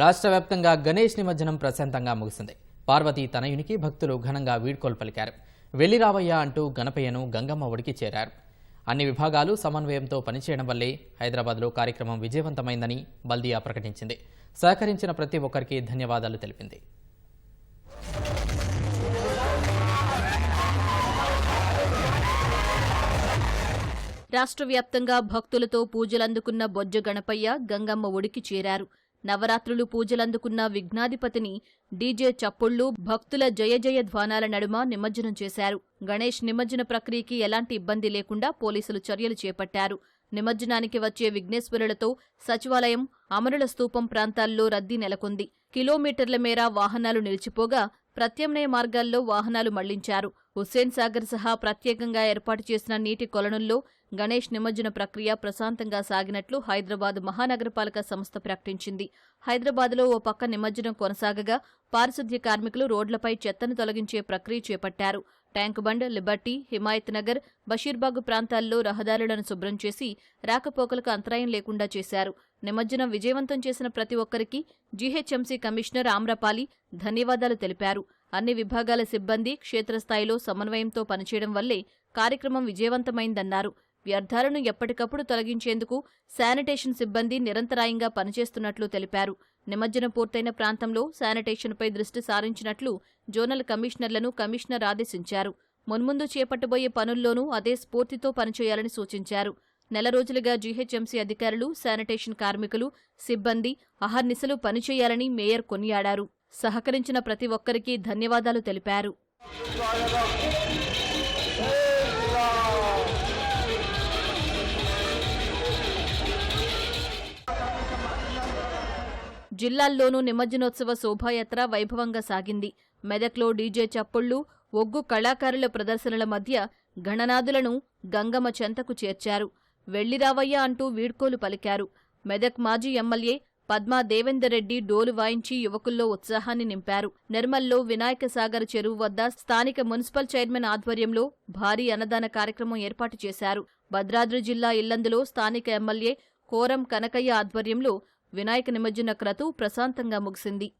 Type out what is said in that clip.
రాష్ట్ర వ్యాప్తంగా గణేష్ నిమజ్జనం ప్రశాంతంగా ముగిసింది. పార్వతీ తనయునికి భక్తులు ఘనంగా వీడ్కోలు పలికారు వెళ్ళి రావయ్యా అంటూ గణపయ్యను గంగమ్మ ఒడికి చేరారు. అన్ని విభాగాలు సమన్వయంతో పనిచేయడం వల్లే హైదరాబాద్లో కార్యక్రమం విజయవంతమైందని బల్దియా ప్రకటించింది. సహకరించిన ప్రతి ఒక్కరికి ధన్యవాదాలు తెలిపింది. రాష్ట్ర వ్యాప్తంగా భక్తులతో పూజలందుకున్న బొజ్జ గణపయ్య గంగమ్మ ఒడికి చేరారు. నవరాత్రులు పూజలందుకున్న విఘ్నాధిపతిని డీజే చప్పుళ్ళు భక్తుల జయ జయ ధ్వానాల నడుమ నిమజ్జనం చేశారు. గణేష్ నిమజ్జన ప్రక్రియకి ఎలాంటి ఇబ్బంది లేకుండా పోలీసులు చర్యలు చేపట్టారు. నిమజ్జనానికి వచ్చే విఘ్నేశ్వరులతో సచివాలయం అమరుల స్తూపం ప్రాంతాల్లో రద్దీ నెలకొంది. కిలోమీటర్ల మేర వాహనాలు నిలిచిపోగా ప్రత్యామ్నాయ మార్గాల్లో వాహనాలు మళ్ళించారు. హుస్సేన్ సాగర్ సహా ప్రత్యేకంగా ఏర్పాటు చేసిన నీటి కొలనుల్లో గణేష్ నిమజ్జన ప్రక్రియ ప్రశాంతంగా సాగినట్లు హైదరాబాద్ మహానగరపాలక సంస్థ ప్రకటించింది. హైదరాబాద్లో ఓ పక్క నిమజ్జనం కొనసాగగా పారిశుద్ధ్య కార్మికులు రోడ్లపై చెత్తను తొలగించే ప్రక్రియ చేపట్టారు. Tank bund Liberty Himayat Nagar Basheerbagh ప్రాంతాల్లో రహదారులను శుభ్రం చేసి రాకపోకలకు అంతరాయం లేకుండా చేశారు. నిమజ్జనం విజయవంతం చేసిన ప్రతి ఒక్కరికి జీహెచ్ఎంసీ కమిషనర్ ఆమ్రపాలి ధన్యవాదాలు తెలిపారు. అన్ని విభాగాల సిబ్బంది క్షేత్రస్థాయిలో సమన్వయంతో పనిచేయడం వల్లే కార్యక్రమం విజయవంతమైందన్నారు. వ్యర్థాలను ఎప్పటికప్పుడు తొలగించేందుకు శానిటేషన్ సిబ్బంది నిరంతరాయంగా పనిచేస్తున్నట్లు తెలిపారు. నిమజ్జనం పూర్తయిన ప్రాంతంలో శానిటేషన్పై దృష్టి సారించినట్లు జోనల్ కమిషనర్లను కమిషనర్ ఆదేశించారు. మున్ముందు చేపట్టబోయే పనుల్లోనూ అదే స్ఫూర్తితో పనిచేయాలని సూచించారు. నెల రోజులుగా జీహెచ్ఎంసీ అధికారులు శానిటేషన్ కార్మికులు సిబ్బంది అహర్నిశలు పనిచేయాలని మేయర్ కొనియాడారు. సహకరించిన ప్రతి ఒక్కరికి ధన్యవాదాలు తెలిపారు. జిల్లాల్లోనూ నిమజ్జనోత్సవ శోభాయాత్ర వైభవంగా సాగింది. మెదక్లో డీజే చప్పుళ్ళు ఒగ్గు కళాకారుల ప్రదర్శనల మధ్య గణనాదులను గంగమ్మ చెంతకు చేర్చారు. వెళ్ళిరావయ్య అంటూ వీడ్కోలు పలికారు. మెదక్ మాజీ ఎమ్మెల్యే పద్మా దేవేందర్ రెడ్డి డోలు వాయించి యువకుల్లో ఉత్సాహాన్ని నింపారు. నిర్మల్లో వినాయక సాగర్ చెరువు వద్ద స్థానిక మున్సిపల్ చైర్మన్ ఆధ్వర్యంలో భారీ అన్నదాన కార్యక్రమం ఏర్పాటు చేశారు. భద్రాద్రి జిల్లా ఇల్లందులో స్థానిక ఎమ్మెల్యే కోరం కనకయ్య ఆధ్వర్యంలో వినాయక నిమజ్జన క్రతు ప్రశాంతంగా ముగిసింది.